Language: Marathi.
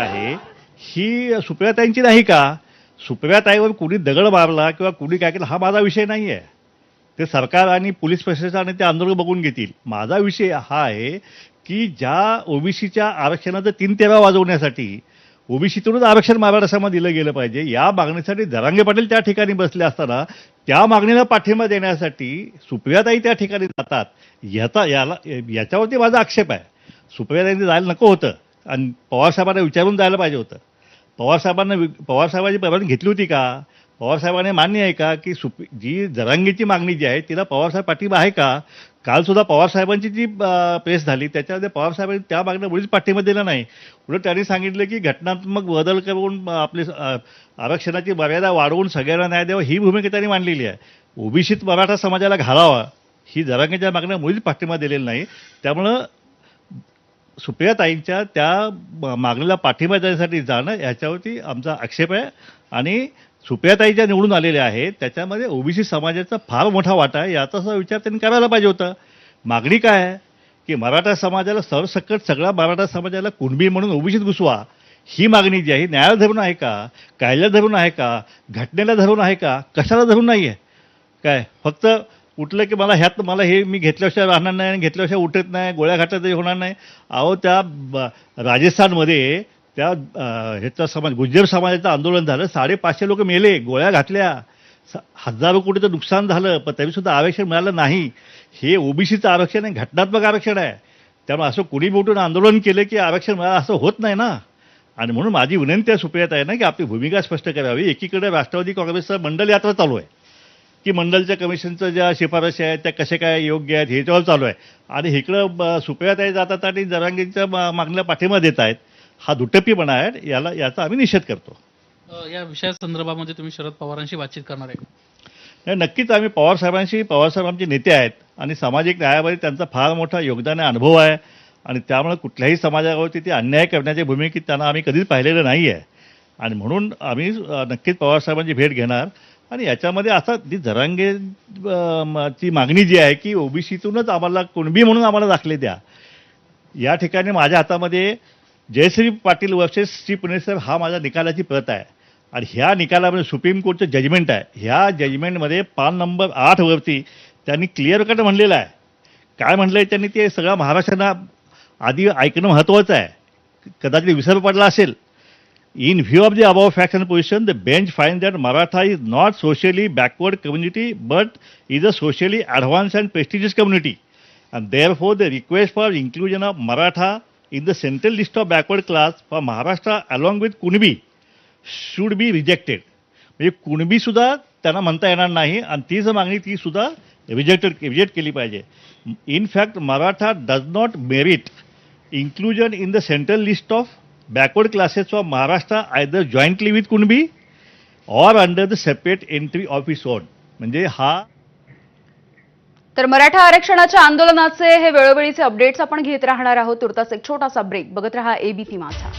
आहे. ही सुप्रियाताईंची नाही का? सुप्रियाताईवर कुणी दगड मारला किंवा कुणी काय केलं हा माझा विषय नाही आहे ते सरकार आणि पोलीस प्रशासन आणि ते आंदोलन बघून घेतील. माझा विषय हा आहे की ज्या ओबीसीच्या आरक्षणाचं तीन तेरा वाजवण्यासाठी ओबीसीतूनच आरक्षण महाराष्ट्रामध्ये दिलं गेलं पाहिजे या मागणीसाठी जरांगे पाटील त्या ठिकाणी बसले असताना त्या मागणीला पाठिंबा देण्यासाठी सुप्रियाताई त्या ठिकाणी जातात. याचा याला याच्यावरती माझा आक्षेप आहे. सुप्रियाताईंनी जायला नको होतं. आणि पवारसाहेबांना विचारून जायला पाहिजे होतं. पवारसाहेबांना वि- पवारसाहेबांची परवानगी घेतली होती का? पवारसाहेबांनी मान्य आहे का की सुप जी जरांगीची मागणी जी आहे तिला पवारसाहेब पाठिंबा आहे का? कालसुद्धा पवारसाहेबांची जी प्रेस झाली त्याच्यामध्ये पवारसाहेबांनी त्या मागण्या मुळीच पाठिंबा दिला नाही. उलट त्यांनी सांगितलं की घटनात्मक बदल करून आपले आरक्षणाची मर्यादा वाढवून सगळ्यांना न्याय द्यावा ही भूमिका त्यांनी मांडलेली आहे. ओबीसीत मराठा समाजाला घालावा ही जरांगीच्या मागण्या मुळीच पाठिंबा दिलेला नाही. त्यामुळं सुप्रियाताईंच्या त्या मागणीला पाठिंबा देण्यासाठी जाणं याच्यावरती आमचा आक्षेप आहे. आणि सुप्रियाताई ज्या निवडून आलेल्या आहेत त्याच्यामध्ये ओबीसी समाजाचा फार मोठा वाटा आहे याचा असा विचार त्यांनी करायला पाहिजे होता. मागणी काय आहे? की मराठा समाजाला सरसकट सगळ्या मराठा समाजाला कुणबी म्हणून ओबीसीत घुसवा. ही मागणी जी आहे न्यायाला धरून आहे का? कायद्याला धरून आहे का? घटनेला धरून आहे का? कशाला धरून नाही आहे काय? फक्त उठलं की मला ह्यात मला हे मी घेतल्याशिवाय राहणार नाही आणि घेतल्याशिवाय उठत नाही गोळ्या घाटातही होणार नाही. अहो त्या ब- राजस्थानमध्ये त्या ह्याचा समाज गुज्जर समाजाचं आंदोलन झालं. साडेपाचशे लोक मेले गोळ्या घातल्या. स- हजारो कोटीचं नुकसान झालं पण तरीसुद्धा आरक्षण मिळालं नाही. हे ओबीसीचं आरक्षण आहे घटनात्मक आरक्षण आहे. त्यामुळे असं कुणी उठून आंदोलन केलं की आरक्षण मिळालं असं होत नाही ना? आणि म्हणून माझी विनंती आहे सुप्रियात आहे ना की आपली भूमिका स्पष्ट करावी. एकीकडे राष्ट्रवादी काँग्रेसचं मंडल यात्रा चालू आहे. की मंडलच्या कमिशनचं ज्या शिफारशी आहेत त्या कशा काय योग्य आहेत ह्याच्यावर चालू आहे. आणि इकडं ब- सुप्रियाताई जातात आणि जरांगींच्या मा- मागणीला पाठिंबा देत आहेत. हा दुटप्पीपणा आहे याला याचा आम्ही निषेध करतो. या विषयासंदर्भामध्ये तुम्ही शरद पवारांशी बातचीत करणार आहे. नक्कीच आम्ही पवारसाहेबांशी पवारसाहेब आमचे नेते आहेत. आणि सामाजिक न्यायामध्ये त्यांचा फार मोठा योगदान आहे अनुभव आहे. आणि त्यामुळे कुठल्याही समाजावरती ते अन्याय करण्याच्या भूमिकेत त्यांना आम्ही कधीच पाहिलेलं नाही आहे आणि म्हणून आम्ही नक्कीच पवारसाहेबांची भेट घेणार. आणि याच्यामध्ये आता ती जरांगे म- ची मागणी जी आहे की ओबीसीतूनच आम्हाला कुणबी म्हणून आम्हाला दाखले द्या. या ठिकाणी माझ्या हातामध्ये जयश्री पाटील वर्सेस श्री पुणेसर हा माझ्या निकालाची प्रत आहे. आणि ह्या निकालामध्ये सुप्रीम कोर्टचं जजमेंट आहे. ह्या जजमेंटमध्ये पान नंबर आठवरती त्यांनी क्लिअर कट म्हणलेलं आहे. काय म्हणलं आहे त्यांनी ते सगळं महाराष्ट्रांना आधी ऐकणं महत्त्वाचं आहे. कदाचित विसर पडला असेल. In view of the above facts and position, the bench finds that Maratha is not socially backward community but is a socially advanced and prestigious community. and therefore the request for inclusion of Maratha in the central list of backward class for Maharashtra along with Kunbi should be rejected. म्हणजे कुणबी सुद्धा त्यांना म्हणता येणार नाही आणि ती जर मागणी ती सुद्धा रिजेक्टेड रिजेक्ट केली पाहिजे in fact Maratha does not merit inclusion in the central list of backward classes of Maharashtra either jointly with Kunbi or under the separate entry of own म्हणजे हा तर मराठा आरक्षणाच्या आंदोलनाचे हे वेळोवेळीचे अपडेट्स आपण घेत राहणार आहोत. तुर्तास एक छोटासा ब्रेक बघत रहा एबीपी माझा